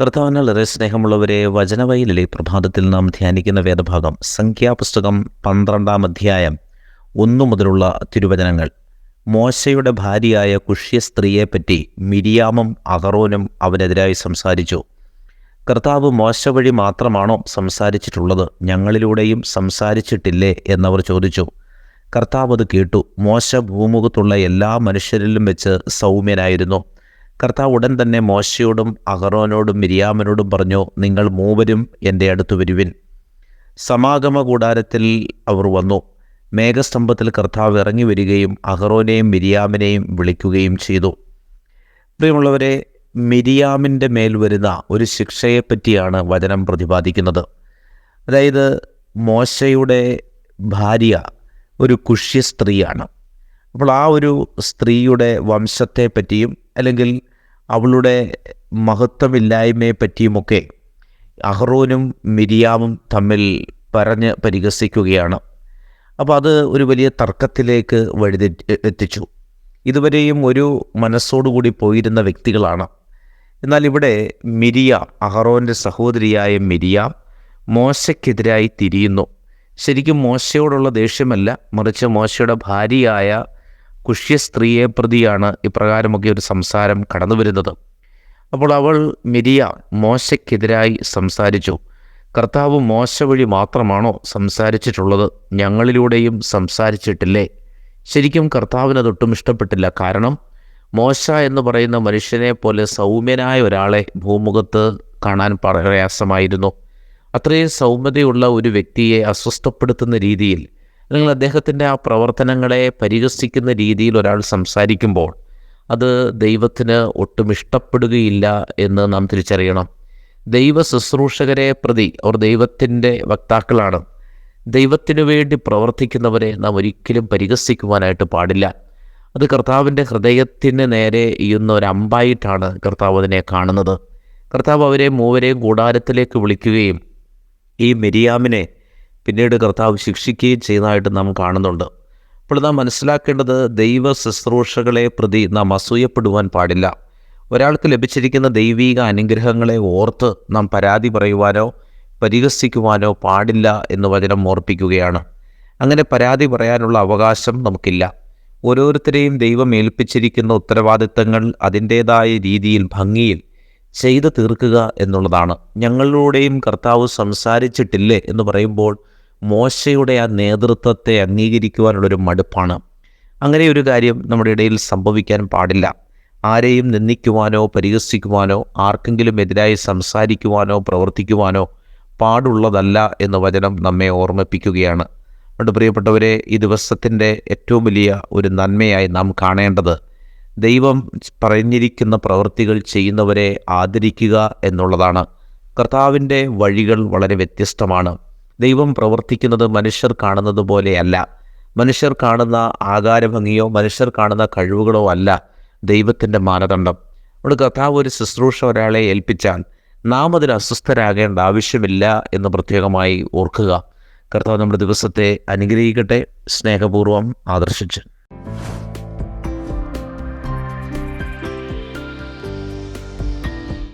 കർത്താവിനുള്ള സ്നേഹമുള്ളവരെ വചനവയിലെ പ്രഭാതത്തിൽ നാം ധ്യാനിക്കുന്ന വേദഭാഗം സംഖ്യാപുസ്തകം പന്ത്രണ്ടാം അധ്യായം ഒന്നു മുതലുള്ള തിരുവചനങ്ങൾ. മോശയുടെ ഭാര്യയായ കുഷ്യ സ്ത്രീയെപ്പറ്റി മിരിയാമും അഹറോനും അവനെതിരായി സംസാരിച്ചു. കർത്താവ് മോശ വഴി മാത്രമാണോ സംസാരിച്ചിട്ടുള്ളത്? ഞങ്ങളിലൂടെയും സംസാരിച്ചിട്ടില്ലേ? എന്നവർ ചോദിച്ചു. കർത്താവ് അത് കേട്ടു. മോശ ഭൂമുഖത്തുള്ള എല്ലാ മനുഷ്യരിലും വെച്ച് സൗമ്യനായിരുന്നു. കർത്താവ് ഉടൻ തന്നെ മോശയോടും അഹറോനോടും മിരിയാമനോടും പറഞ്ഞു നിങ്ങൾ മൂവരും എന്റെ അടുത്ത് വരുവിൻ. സമാഗമ കൂടാരത്തിൽ അവർ വന്നു. മേഘസ്തംഭത്തിൽ കർത്താവ് ഇറങ്ങി വരികയും അഹറോനെയും മിരിയാമിനെയും വിളിക്കുകയും ചെയ്തു. പ്രിയമുള്ളവരെ മിരിയാമിന്റെ മേൽ വരുന്ന ഒരു ശിക്ഷയെപ്പറ്റിയാണ് വചനം പ്രതിപാദിക്കുന്നത്. അതായത് മോശയുടെ ഭാര്യ ഒരു കുഷ്യ സ്ത്രീയാണ് അപ്പോൾ ആ ഒരു സ്ത്രീയുടെ വംശത്തെ പറ്റിയും അല്ലെങ്കിൽ അവളുടെ മഹത്വമില്ലായ്മയെ പറ്റിയുമൊക്കെ അഹ്റോനും മിരിയാമും തമ്മിൽ പറഞ്ഞ് പരിഹസിക്കുകയാണ്. അപ്പോൾ അത് ഒരു വലിയ തർക്കത്തിലേക്ക് വഴിതെ എത്തിച്ചു. ഇതുവരെയും ഒരു മനസ്സോടുകൂടി പോയിരുന്ന വ്യക്തികളാണ്. എന്നാൽ ഇവിടെ മിരിയ അഹറോന്റെ സഹോദരിയായ മിരിയ മോശയ്ക്കെതിരായി തിരിയുന്നു. ശരിക്കും മോശയോടുള്ള ദേഷ്യമല്ല മറിച്ച് മോശയുടെ ഭാര്യയായ കുഷ്യ സ്ത്രീയെ പ്രതിയാണ് ഇപ്രകാരമൊക്കെ ഒരു സംസാരം കടന്നു വരുന്നത് അപ്പോൾ അവൾ മിരിയ മോശയ്ക്കെതിരായി സംസാരിച്ചു. കർത്താവ് മോശ വഴി മാത്രമാണോ സംസാരിച്ചിട്ടുള്ളത്? ഞങ്ങളിലൂടെയും സംസാരിച്ചിട്ടില്ലേ? ശരിക്കും കർത്താവിന് അതൊട്ടും ഇഷ്ടപ്പെട്ടില്ല. കാരണം മോശ എന്ന് പറയുന്ന മനുഷ്യനെ പോലെ സൗമ്യനായ ഒരാളെ ഭൂമുഖത്ത് കാണാൻ പ്രയാസമായിരുന്നു. അത്രയും സൗമ്യതയുള്ള ഒരു വ്യക്തിയെ അസ്വസ്ഥപ്പെടുത്തുന്ന രീതിയിൽ അല്ലെങ്കിൽ അദ്ദേഹത്തിന്റെ ആ പ്രവർത്തനങ്ങളെ പരിഹസിക്കുന്ന രീതിയിൽ ഒരാൾ സംസാരിക്കുമ്പോൾ അത് ദൈവത്തിന് ഒട്ടും ഇഷ്ടപ്പെടുകയില്ല എന്ന് നാം തിരിച്ചറിയണം. ദൈവ ശുശ്രൂഷകരെ പ്രതി അവർ ദൈവത്തിന്റെ വക്താക്കളാണ്. ദൈവത്തിനു വേണ്ടി പ്രവർത്തിക്കുന്നവരെ നാം ഒരിക്കലും പരിഹസിക്കുവാനായിട്ട് പാടില്ല. അത് കർത്താവിന്റെ ഹൃദയത്തിന് നേരെ ഇയുന്ന ഒരു അമ്പായിട്ടാണ് കർത്താവ് അതിനെ കാണുന്നത്. കർത്താവ് അവരെ മൂവരെയും കൂടാരത്തിലേക്ക് വിളിക്കുകയും ഈ മെരിയാമിനെ പിന്നീട് കർത്താവ് ശിക്ഷിക്കുകയും ചെയ്യുന്നതായിട്ട് നാം കാണുന്നുണ്ട്. അപ്പോൾ നാം മനസ്സിലാക്കേണ്ടത് ദൈവ ശുശ്രൂഷകളെ പ്രതി നാം അസൂയപ്പെടുവാൻ പാടില്ല. ഒരാൾക്ക് ലഭിച്ചിരിക്കുന്ന ദൈവീക അനുഗ്രഹങ്ങളെ ഓർത്ത് നാം പരാതി പറയുവാനോ പരിഹസിക്കുവാനോ പാടില്ല എന്ന് വചനം ഓർപ്പിക്കുകയാണ്. അങ്ങനെ പരാതി പറയാനുള്ള അവകാശം നമുക്കില്ല. ഓരോരുത്തരെയും ദൈവം ഏൽപ്പിച്ചിരിക്കുന്ന ഉത്തരവാദിത്തങ്ങൾ അതിന്റേതായ രീതിയിൽ ഭംഗിയിൽ ചെയ്തു തീർക്കുക എന്നുള്ളതാണ്. ഞങ്ങളിലൂടെയും കർത്താവ് സംസാരിച്ചിട്ടില്ലേ എന്ന് പറയുമ്പോൾ മോശയുടെ ആ നേതൃത്വത്തെ അംഗീകരിക്കുവാനുള്ളൊരു മടുപ്പാണ്. അങ്ങനെ ഒരു കാര്യം നമ്മുടെ ഇടയിൽ സംഭവിക്കാൻ പാടില്ല. ആരെയും നിന്ദിക്കുവാനോ പരിഹസിക്കുവാനോ ആർക്കെങ്കിലും എതിരായി സംസാരിക്കുവാനോ പ്രവർത്തിക്കുവാനോ പാടുള്ളതല്ല എന്ന വചനം നമ്മെ ഓർമ്മിപ്പിക്കുകയാണ്. അതുകൊണ്ട് പ്രിയപ്പെട്ടവരെ ഈ ദിവസത്തിന്റെ ഏറ്റവും വലിയ ഒരു നന്മയായി നാം കാണേണ്ടത് ദൈവം പറഞ്ഞിരിക്കുന്ന പ്രവൃത്തികൾ ചെയ്യുന്നവരെ ആദരിക്കുക എന്നുള്ളതാണ്. കർത്താവിന്റെ വഴികൾ വളരെ വ്യത്യസ്തമാണ്. ദൈവം പ്രവർത്തിക്കുന്നത് മനുഷ്യർ കാണുന്നത് പോലെയല്ല. മനുഷ്യർ കാണുന്ന ആകാരഭംഗിയോ മനുഷ്യർ കാണുന്ന കഴിവുകളോ അല്ല ദൈവത്തിന്റെ മാനദണ്ഡം. നമ്മുടെ കർത്താവ് ഒരു ശുശ്രൂഷ ഒരാളെ ഏൽപ്പിച്ചാൽ നാം അതിന് അസ്വസ്ഥരാകേണ്ട ആവശ്യമില്ല എന്ന് പ്രത്യേകമായി ഓർക്കുക. കർത്താവ് നമ്മുടെ ദിവസത്തെ അനുഗ്രഹിക്കട്ടെ. സ്നേഹപൂർവം ആദർശിച്ചു.